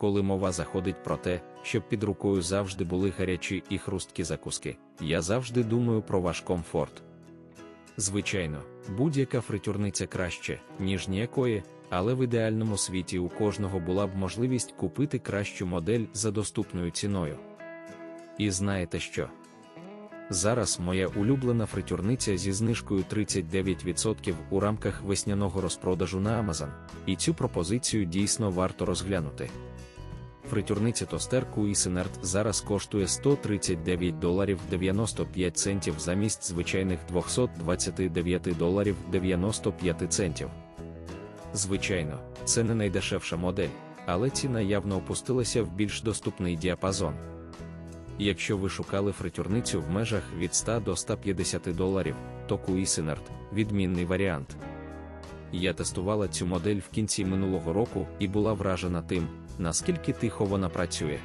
коли мова заходить про те, щоб під рукою завжди були гарячі і хрусткі закуски, я завжди думаю про ваш комфорт. Звичайно, будь-яка фритюрниця краще, ніж ніякої, але в ідеальному світі у кожного була б можливість купити кращу модель за доступною ціною. І знаєте що? Зараз моя улюблена фритюрниця зі знижкою 39% у рамках весняного розпродажу на Amazon, і цю пропозицію дійсно варто розглянути. Фритюрниця тостер Cuisinart зараз коштує 139 доларів 95 центів замість звичайних 229 доларів 95 центів. Звичайно, це не найдешевша модель, але ціна явно опустилася в більш доступний діапазон. Якщо ви шукали фритюрницю в межах від 100 до 150 доларів, то Cuisinart – відмінний варіант. Я тестувала цю модель в кінці минулого року і була вражена тим, наскільки тихо вона працює.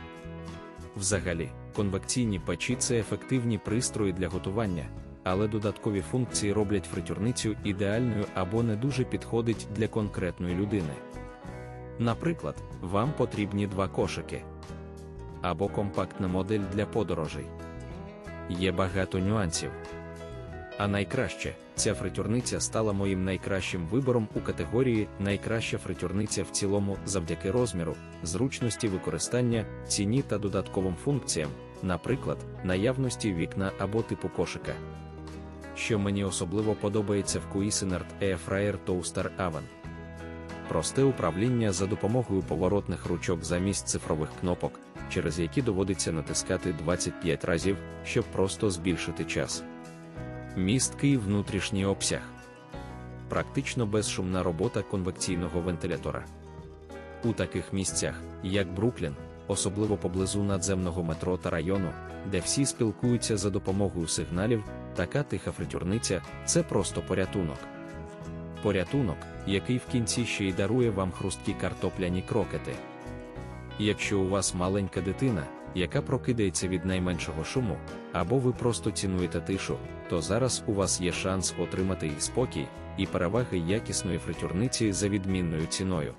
Взагалі, конвекційні печі це ефективні пристрої для готування, але додаткові функції роблять фритюрницю ідеальною або не дуже підходить для конкретної людини. Наприклад, вам потрібні два кошики або компактна модель для подорожей. Є багато нюансів. А найкраще, ця фритюрниця стала моїм найкращим вибором у категорії найкраща фритюрниця в цілому завдяки розміру, зручності використання, ціні та додатковим функціям, наприклад, наявності вікна або типу кошика. Що мені особливо подобається в Cuisinart Air Fryer Toaster Oven. Просте управління за допомогою поворотних ручок замість цифрових кнопок, через які доводиться натискати 25 разів, щоб просто збільшити час. Місткий внутрішній обсяг. Практично безшумна робота конвекційного вентилятора. У таких місцях, як Бруклін, особливо поблизу надземного метро та району, де всі спілкуються за допомогою сигналів, така тиха фритюрниця це просто порятунок. Порятунок, який в кінці ще й дарує вам хрусткі картопляні крокети. Якщо у вас маленька дитина, яка прокидається від найменшого шуму, або ви просто цінуєте тишу, то зараз у вас є шанс отримати і спокій, і переваги якісної фритюрниці за відмінною ціною.